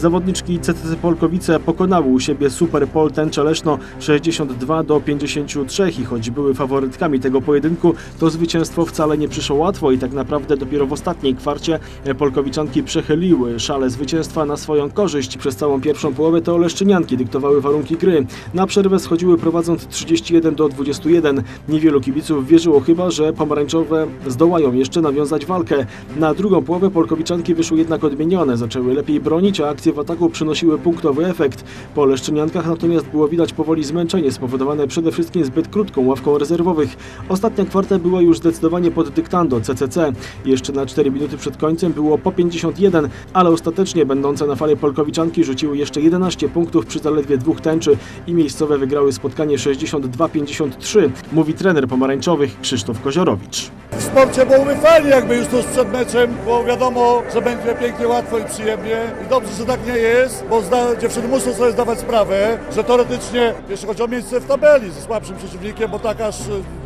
Zawodniczki CCC Polkowice pokonały u siebie Super Pol Tęcze Leszno 62 do 53 i choć były faworytkami tego pojedynku, to zwycięstwo wcale nie przyszło łatwo i tak naprawdę dopiero w ostatniej kwarcie Polkowiczanki przechyliły szale zwycięstwa na swoją korzyść. Przez całą pierwszą połowę to Oleszczynianki dyktowały warunki gry. Na przerwę schodziły prowadząc 31 do 21. Niewielu kibiców wierzyło chyba, że pomarańczowe zdołają jeszcze nawiązać walkę. Na drugą połowę Polkowiczanki wyszły jednak odmienione, zaczęły lepiej bronić, a akcje w ataku przynosiły punktowy efekt. Po Leszczyniankach natomiast było widać powoli zmęczenie spowodowane przede wszystkim zbyt krótką ławką rezerwowych. Ostatnia kwarta była już zdecydowanie pod dyktando CCC. Jeszcze na 4 minuty przed końcem było po 51, ale ostatecznie będące na fali Polkowiczanki rzuciły jeszcze 11 punktów przy zaledwie dwóch tęczy i miejscowe wygrały spotkanie 62-53, mówi trener pomarańczowych Krzysztof Koziorowicz. Sporcie byłoby fajnie, jakby już tuż przed meczem, bo wiadomo, że będzie pięknie, łatwo i przyjemnie. I dobrze, że tak nie jest, bo zda, dziewczyny muszą sobie zdawać sprawę, że teoretycznie, jeśli chodzi o miejsce w tabeli ze słabszym przeciwnikiem, bo tak aż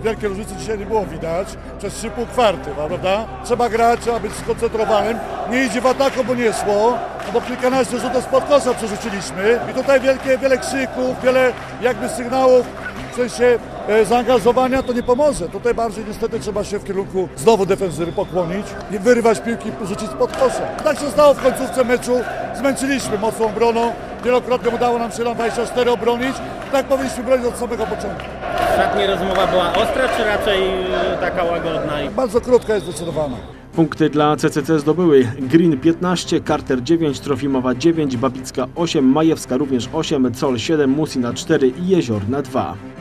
wielkie różnice dzisiaj nie było widać, przez 3,5 kwarty, prawda? Trzeba grać, trzeba być skoncentrowanym. Nie idzie w ataku, bo nie szło, no bo kilkanaście rzutów spod kosza przerzuciliśmy. I tutaj wielkie, wiele krzyków, wiele jakby sygnałów, w sensie e, zaangażowania to nie pomoże. Tutaj bardziej niestety trzeba się w kierunku znowu defensywy pokłonić i wyrywać piłki i rzucić pod kosza. Tak się stało w końcówce meczu. Zmęczyliśmy mocną obroną. Wielokrotnie udało nam się na 24 obronić. Tak powinniśmy bronić od samego początku. Ostatnia rozmowa była ostra, czy raczej taka łagodna? Bardzo krótka jest zdecydowana. Punkty dla CCC zdobyły Green 15, Carter 9, Trofimowa 9, Babicka 8, Majewska również 8, Col 7, Musina 4 i Jeziorna 2.